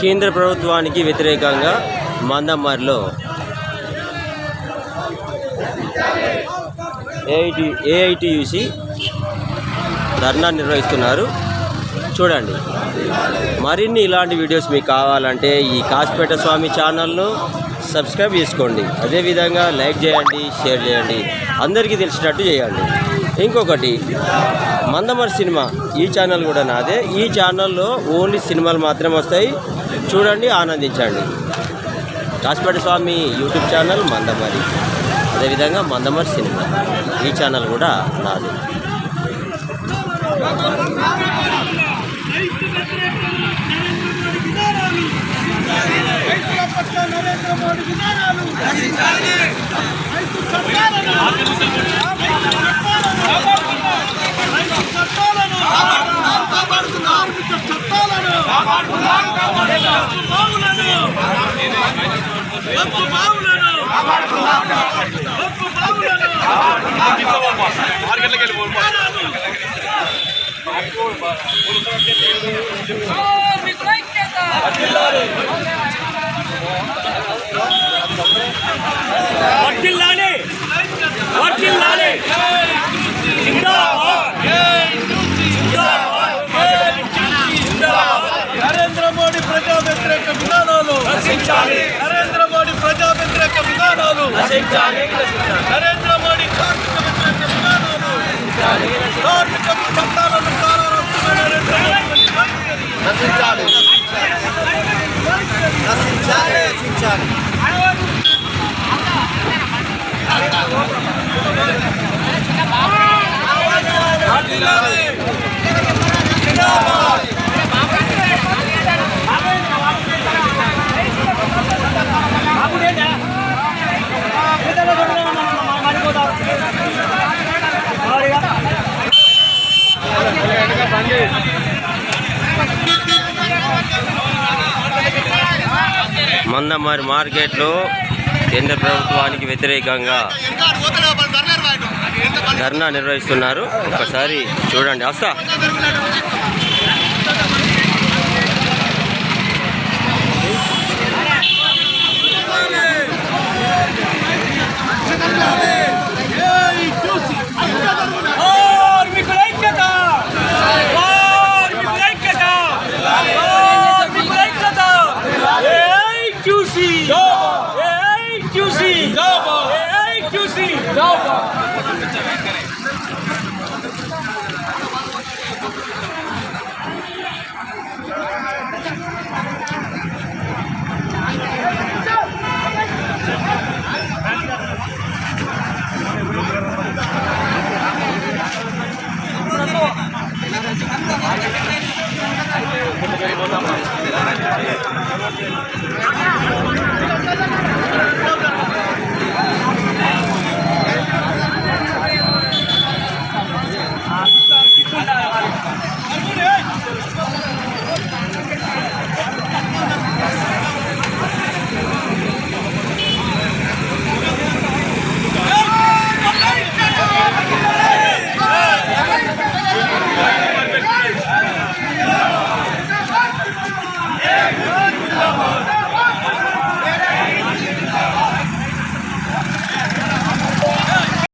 కేంద్ర ప్రభుత్వానికి వ్యతిరేకంగా మందమర్లో ఏఐటి ఏఐటియుసి ధర్నా నిర్వహిస్తున్నారు. చూడండి. మరిన్ని ఇలాంటి వీడియోస్ మీకు కావాలంటే ఈ కాసిపేట స్వామి ఛానల్ను సబ్స్క్రైబ్ చేసుకోండి. అదేవిధంగా లైక్ చేయండి షేర్ చేయండి. అందరికీ తెలిసినట్టు చేయండి. ఇంకొకటి మందమర్ సినిమా ఈ ఛానల్ కూడా నాదే. ఈ ఛానల్లో ఓన్లీ సినిమాలు మాత్రమే వస్తాయి. చూడండి ఆనందించండి. కాసిపేట స్వామి యూట్యూబ్ ఛానల్ మందమరి అదేవిధంగా మందమర్ సినిమా ఈ ఛానల్ కూడా నాది రైతుల చట్టాలను వర్తిల్లాలి వర్తిల్లాలి జిందాబాద్ నరేంద్ర మోడీ ప్రజా వ్యతిరేక విధానాలు నరేంద్ర మోడీ ప్రజా వ్యతిరేక విధానాలు నరేంద్ర మోడీ కార్మిక వ్యతిరేక విధానాలు కార్మిక చట్టాలను కాలరాస్తున్న నరేంద్ర మోడీ వైఖరి. మందమారి మార్కెట్లో కేంద్ర ప్రభుత్వానికి వ్యతిరేకంగా ధర్నా నిర్వహిస్తున్నారు. ఒకసారి చూడండి. వస్తా